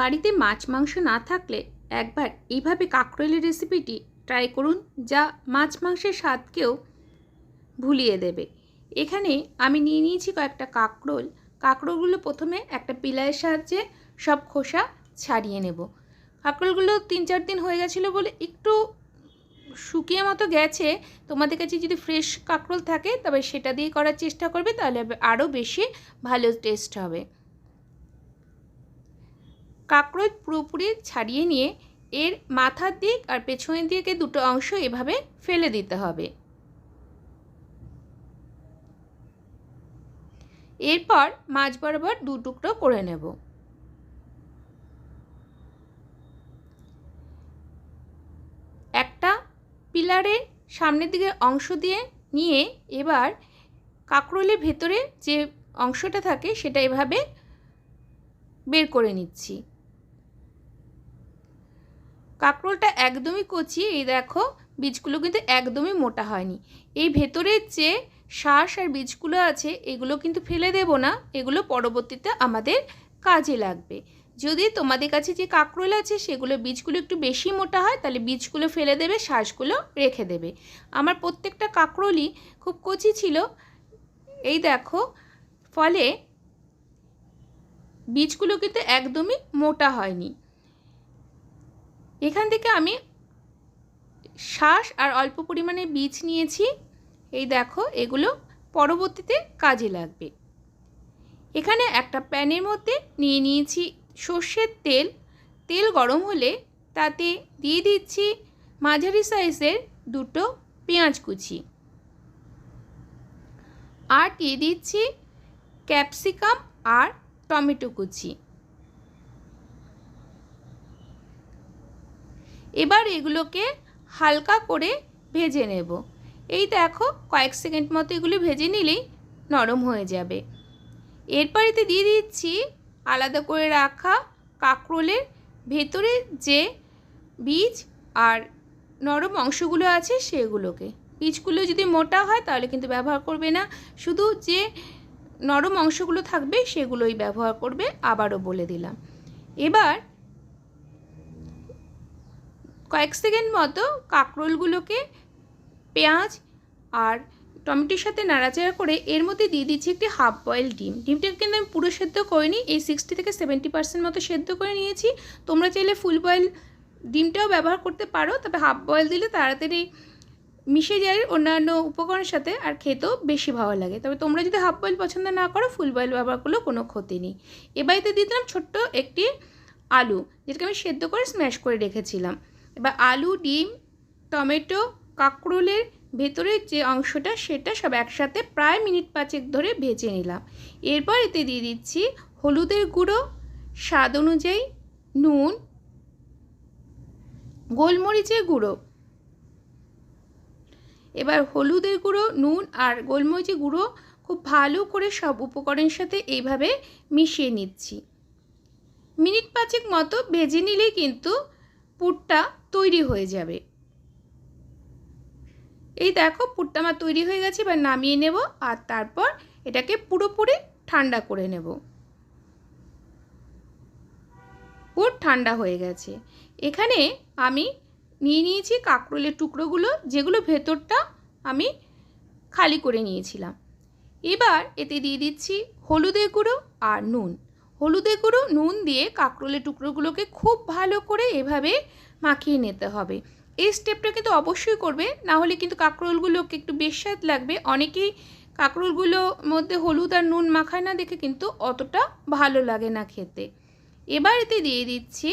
বাড়িতে মাছ, মাংস না থাকলে একবার এইভাবে কাঁকরোলের রেসিপিটি ট্রাই করুন, যা মাছ, মাংসের স্বাদকেও ভুলিয়ে দেবে। এখানে আমি নিয়ে নিয়েছি কয়েকটা কাঁকরোল। কাঁকরোলগুলো প্রথমে একটা পিলারের সাহায্যে সব খোসা ছাড়িয়ে নেব। কাঁকরোলগুলো তিন, চার দিন হয়ে গেছিল বলে একটু শুকিয়ে মতো গেছে। তোমাদের কাছে যদি ফ্রেশ কাঁকরোল থাকে, তবে সেটা দিয়ে করার চেষ্টা করবে, তাহলে আরও বেশি ভালো টেস্ট হবে। কাঁকরোল পুরোপুরি ছাড়িয়ে নিয়ে এর মাথার দিক আর পেছনের দিকে দুটো অংশ এভাবে ফেলে দিতে হবে। এরপর মাছ বরাবর দু টুকরো করে নেব। একটা পিলারের সামনের দিকে অংশ দিয়ে নিয়ে এবার কাঁকরোলের ভেতরে যে অংশটা থাকে সেটা এভাবে বের করে নিচ্ছি। কাঁকরোলটা একদমই কচি, এই দেখো, বীজগুলো কিন্তু একদমই মোটা হয়নি। এই ভেতরের যে শ্বাস আর বীজগুলো আছে, এগুলো কিন্তু ফেলে দেব না, এগুলো পরবর্তীতে আমাদের কাজে লাগবে। যদি তোমাদের কাছে যে কাঁকরোল আছে, সেগুলো বীজগুলো একটু বেশি মোটা হয়, তাহলে বীজগুলো ফেলে দেবে, শ্বাসগুলো রেখে দেবে। আমার প্রত্যেকটা কাঁকরোলই খুব কচি ছিল। এই দেখো, ফলে বীজগুলো কিন্তু একদমই মোটা হয়নি। এখান থেকে আমি শ্বাস আর অল্প পরিমাণে বীজ নিয়েছি। এই দেখো, এগুলো পরবর্তীতে কাজে লাগবে। এখানে একটা প্যানের মধ্যে নিয়ে নিয়েছি সর্ষের তেল। তেল গরম হলে তাতে দিয়ে দিচ্ছি মাঝারি সাইজের দুটো পেঁয়াজ কুচি। আর দিয়ে দিচ্ছি ক্যাপসিকাম আর টমেটো কুচি। এবার এগুলোকে হালকা করে ভেজে নেব। এই দেখো, কয়েক সেকেন্ড মতো এগুলো ভেজে নিলেই নরম হয়ে যাবে। এরপর এতে দিয়ে দিচ্ছি আলাদা করে রাখা কাঁকরোলের ভেতরে যে বীজ আর নরম অংশগুলো আছে সেগুলোকে। বীজগুলো যদি মোটা হয় তাহলে কিন্তু ব্যবহার করবে না। শুধু যে নরম অংশগুলো থাকবে সেগুলোই ব্যবহার করবে, আবারও বলে দিলাম। এবার কয়েক সেকেন্ড মতো কাঁকরোলগুলোকে, পেঁয়াজ আর টমেটোর সাথে নাড়াচাড়া করে এর মধ্যে দিয়ে দিচ্ছি একটি হাফ বয়েল ডিম। ডিমটা কিন্তু আমি পুরো সেদ্ধ করিনি, এই সিক্সটি থেকে সেভেন্টি পার্সেন্ট মতো সেদ্ধ করে নিয়েছি। তোমরা চাইলে ফুল বয়েল ডিমটাও ব্যবহার করতে পারো, তবে হাফ বয়েল দিলে তাড়াতাড়ি মিশে যায় অন্যান্য উপকরণের সাথে আর খেতেও বেশি ভালো লাগে। তবে তোমরা যদি হাফ বয়েল পছন্দ না করো, ফুল বয়েল ব্যবহার করলেও কোনো ক্ষতি নেই। এবারেতে দিয়ে দিলাম ছোট্ট একটি আলু, যেটাকে আমি সেদ্ধ করে স্ম্যাশ করে রেখেছিলাম। এবার আলু, ডিম, টমেটো, কাঁকরোলের ভেতরের যে অংশটা সেটা সব একসাথে প্রায় মিনিট পাঁচেক ধরে ভেজে নিলাম। এরপর এতে দিয়ে দিচ্ছি হলুদের গুঁড়ো, স্বাদ অনুযায়ী নুন, গোলমরিচের গুঁড়ো। এবার হলুদের গুঁড়ো, নুন আর গোলমরিচের গুঁড়ো খুব ভালো করে সব উপকরণের সাথে এইভাবে মিশিয়ে নিচ্ছি। মিনিট পাঁচেক মতো ভেজে নিলেই কিন্তু পুরটা তৈরি হয়ে যাবে। এই দেখো পুরটা আমার তৈরি হয়ে গেছে, এবার নামিয়ে নেব আর তারপর এটাকে পুরোপুরি ঠান্ডা করে নেব। পুর ঠান্ডা হয়ে গেছে। এখানে আমি নিয়ে নিয়েছি কাঁকরোলের টুকরোগুলো, যেগুলো ভেতরটা আমি খালি করে নিয়েছিলাম। এবার এতে দিয়ে দিচ্ছি হলুদের গুঁড়ো আর নুন। হলুদে গুঁড়ো, নুন দিয়ে কাঁকরোলের টুকরোগুলোকে খুব ভালো করে এভাবে মাখিয়ে নিতে হবে। এই স্টেপটা কিন্তু অবশ্যই করবে, না হলে কিন্তু কাঁকরোলগুলোকে একটু বেস্বাদ লাগবে। অনেকেই কাঁকরোলগুলো মধ্যে হলুদ আর নুন মাখায় না দেখে কিন্তু অতটা ভালো লাগে না খেতে। এবার এতে দিয়ে দিচ্ছি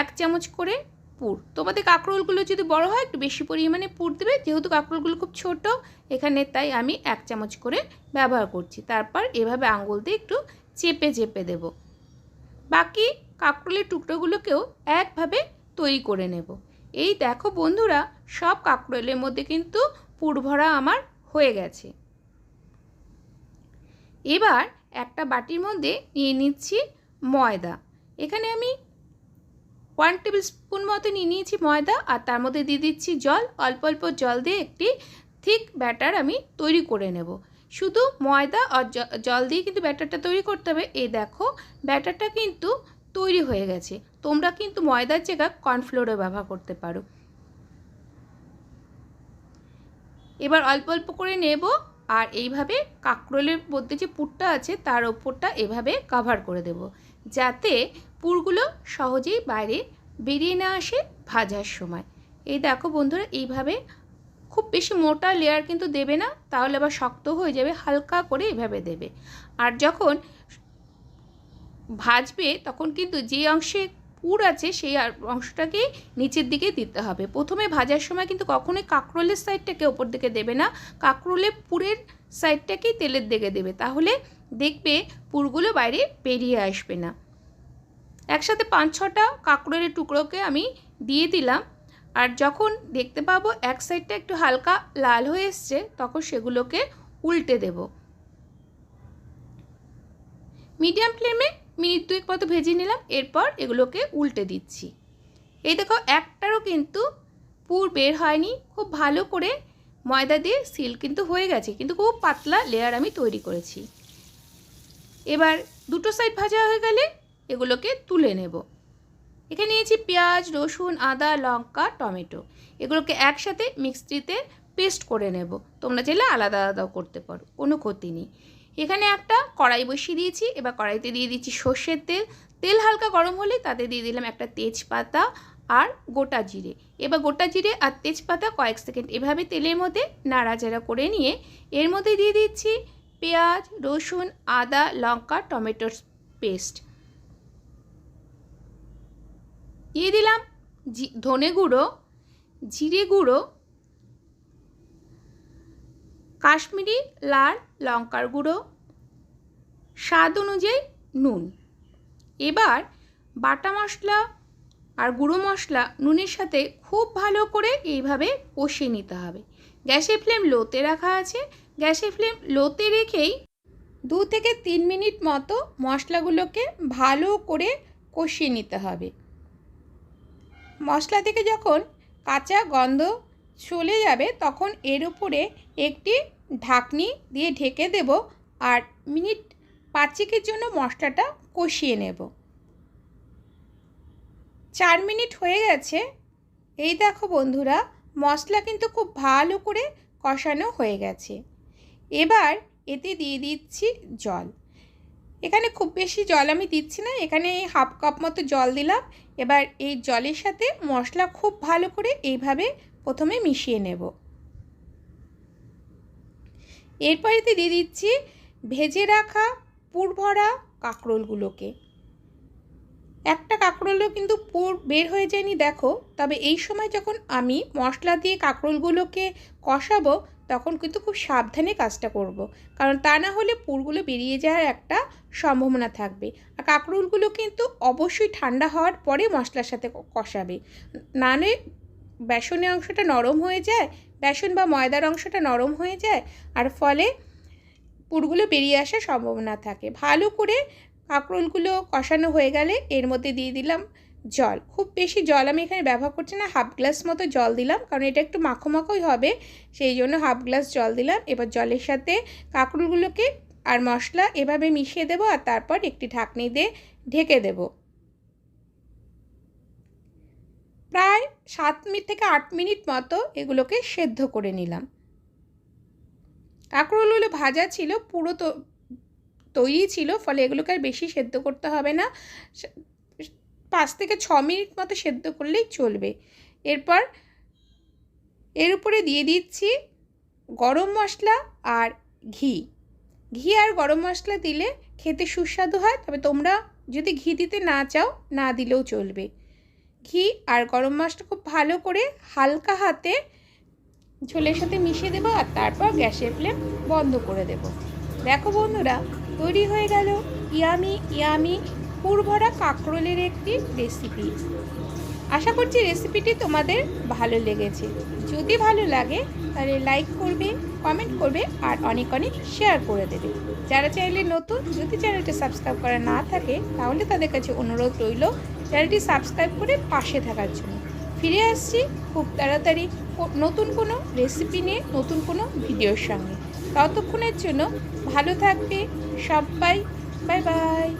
এক চামচ করে পুর। তোমাদের কাঁকরোলগুলো যদি বড় হয়, একটু বেশি পরিমাণে পুর দেবে। যেহেতু কাঁকরোলগুলো খুব ছোট, এখানে তাই আমি এক চামচ করে ব্যবহার করছি। তারপর এভাবে আঙুল দিয়ে একটু চেপে চেপে দেব। বাকি কাঁকরোলের টুকরোগুলোকেও একভাবে তৈরি করে নেব। এই দেখো বন্ধুরা, সব কাঁকরোলের মধ্যে কিন্তু পুরভরা আমার হয়ে গেছে। এবার একটা বাটির মধ্যে নিয়ে নিচ্ছি ময়দা। এখানে আমি ওয়ান টেবিল স্পুন মতো নিয়ে নিয়েছি ময়দা আর তার মধ্যে দিয়ে দিচ্ছি জল। অল্প অল্প জল দিয়ে একটি থিক ব্যাটার আমি তৈরি করে নেব। শুধু ময়দা আর জল দিয়ে কিন্তু ব্যাটারটা তৈরি করতে হবে। এই দেখো ব্যাটারটা কিন্তু তৈরি হয়ে গেছে। তোমরা কিন্তু ময়দার জায়গা কর্নফ্লোরও ব্যবহার করতে পারো। এবার অল্প অল্প করে নেব আর এইভাবে কাঁকরোলের মধ্যে যে পুরটা আছে তার ওপরটা এভাবে কাভার করে দেব। যাতে পুরগুলো সহজেই বাইরে বেরিয়ে না আসে ভাজার সময়। এই দেখো বন্ধুরা, এইভাবে খুব বেশি মোটা লেয়ার কিন্তু দেবে না, তাহলে আবার শক্ত হয়ে যাবে, হালকা করে এভাবে দেবে। আর যখন ভাজবে, তখন কিন্তু যে অংশে পুর আছে, সেই অংশটাকেই নিচের দিকে দিতে হবে। প্রথমে ভাজার সময় কিন্তু কখনোই কাঁকরোলের সাইডটাকে ওপর দিকে দেবে না। কাঁকরোলের পুরের সাইডটাকেই তেলের দিকে দেবে। তাহলে দেখবে পুরগুলো বাইরে বেরিয়ে আসবে না। একসাথে পাঁচ ছটা কাঁকরোলের টুকরোকে আমি দিয়ে দিলাম। আর যখন দেখতে পাবো এক সাইডটা একটু হালকা লাল হয়ে এসছে, তখন সেগুলোকে উল্টে দেব। মিডিয়াম ফ্লেমে মিনিট দুয়েক মতো ভেজে নিলাম, এরপর এগুলোকে উল্টে দিচ্ছি। এই দেখো, একটারও কিন্তু পুর বের হয়নি, খুব ভালো করে ময়দা দিয়ে সিল কিন্তু হয়ে গেছে, কিন্তু খুব পাতলা লেয়ার আমি তৈরি করেছি। এবার দুটো সাইড ভাজা হয়ে গেলে এগুলোকে তুলে নেব। এখানে নিয়েছি পেঁয়াজ, রসুন, আদা, লঙ্কা, টমেটো। এগুলোকে একসাথে মিক্সিতে পেস্ট করে নেব। তোমরা চাইলে আলাদা আলাদাও করতে পারো, কোনো ক্ষতি নেই। এখানে একটা কড়াই বসিয়ে দিয়েছি, এবার কড়াইতে দিয়ে দিচ্ছি সর্ষের তেল। তেল হালকা গরম হলে তাতে দিয়ে দিলাম একটা তেজপাতা আর গোটা জিরে। এবার গোটা জিরে আর তেজপাতা কয়েক সেকেন্ড এভাবে তেলের মধ্যে নাড়াচাড়া করে নিয়ে এর মধ্যে দিয়ে দিচ্ছি পেঁয়াজ, রসুন, আদা, লঙ্কা, টমেটোর পেস্ট। দিয়ে দিলাম ধনে গুঁড়ো, জিরে গুঁড়ো কাশ্মীরি, লাল, লঙ্কার গুঁড়ো। স্বাদ অনুযায়ী নুন। এবার বাটা মশলা আর গুঁড়ো মশলা নুনের সাথে খুব ভালো করে এইভাবে কষিয়ে নিতে হবে। গ্যাসের ফ্লেম লোতে রাখা আছে। গ্যাসের ফ্লেম লোতে রেখেই দু থেকে তিন মিনিট মতো মশলাগুলোকে ভালো করে কষিয়ে নিতে হবে। মশলা থেকে যখন কাঁচা গন্ধ চলে যাবে, তখন এর উপরে একটি ঢাকনি দিয়ে ঢেকে দেব আর মিনিট পাঁচেকের জন্য মশলাটা কষিয়ে নেব। চার মিনিট হয়ে গেছে। এই দেখো বন্ধুরা, মশলা কিন্তু খুব ভালো করে কষানো হয়ে গেছে। এবার এতে দিয়ে দিচ্ছি জল। এখানে খুব বেশি জল আমি দিচ্ছি না, এখানে এই হাফ কাপ মতো জল দিলাম। এবার এই জলের সাথে মশলা খুব ভালো করে এইভাবে প্রথমে মিশিয়ে নেব। এরপর এতে দিয়ে দিচ্ছি ভেজে রাখা পুর ভরা কাঁকরোলগুলোকে। একটা কাঁকরোলও কিন্তু পুর বের হয়ে যায়নি, দেখো। তবে এই সময় যখন আমি মশলা দিয়ে কাঁকরোলগুলোকে কষাবো, তখন কিন্তু খুব সাবধানে কাজটা করব। কারণ তা না হলে পুরগুলো বেরিয়ে যাওয়ার একটা সম্ভাবনা থাকবে। আর কাঁকরোলগুলো কিন্তু অবশ্যই ঠান্ডা হওয়ার পরে মশলার সাথে কষাবে। নালে বেসনের অংশটা নরম হয়ে যায়, বেসন বা ময়দার অংশটা নরম হয়ে যায়, আর ফলে পুরগুলো বেরিয়ে আসার সম্ভাবনা থাকে। ভালো করে কাঁকরোলগুলো কষানো হয়ে গেলে এর মধ্যে দিয়ে দিলাম জল। খুব বেশি জল আমি এখানে ব্যবহার করছি না, হাফ গ্লাস মতো জল দিলাম, কারণ এটা একটু মাখো মাখোই হবে, সেই জন্য হাফ গ্লাস জল দিলাম। এবার জলের সাথে কাঁকরোলগুলোকে আর মশলা এভাবে মিশিয়ে দেবো, আর তারপর একটি ঢাকনি দিয়ে ঢেকে দেব প্রায় সাত মিনিট থেকে আট মিনিট মতো এগুলোকে সেদ্ধ করে নিলাম। কাঁকরোলগুলো ভাজা ছিল, পুরো তো, তৈরি ছিল, ফলে এগুলোকে আর বেশি সেদ্ধ করতে হবে না। পাঁচ থেকে ছ মিনিট মতো সেদ্ধ করলেই চলবে। এরপর এর উপরে দিয়ে দিচ্ছি গরম মশলা আর ঘি। ঘি আর গরম মশলা দিলে খেতে সুস্বাদু হয়, তবে তোমরা যদি ঘি দিতে না চাও, না দিলেও চলবে। ঘি আর গরম মশলা খুব ভালো করে হালকা হাতে ঝোলের সাথে মিশিয়ে দেবো আর তারপর গ্যাসের ফ্লেম বন্ধ করে দেব। দেখো বন্ধুরা, তৈরি হয়ে গেল ইয়ামি ইয়ামি পুরভরা কাঁকরোলের একটি রেসিপি আশা করছি রেসিপিটি তোমাদের ভালো লেগেছে। যদি ভালো লাগে, তাহলে লাইক করবে কমেন্ট করবে আর অনেক অনেক শেয়ার করে দেবে। যারা চাইলে নতুন, যদি চ্যানেলটি সাবস্ক্রাইব করা না থাকে, তাহলে তাদের কাছে অনুরোধ রইল চ্যানেলটি সাবস্ক্রাইব করে পাশে থাকার জন্য। ফিরে আসছি খুব তাড়াতাড়ি নতুন কোনো রেসিপি নিয়ে, নতুন কোনো ভিডিওর সঙ্গে। ততক্ষণের জন্য ভালো থাকবে সবাই। Bye bye.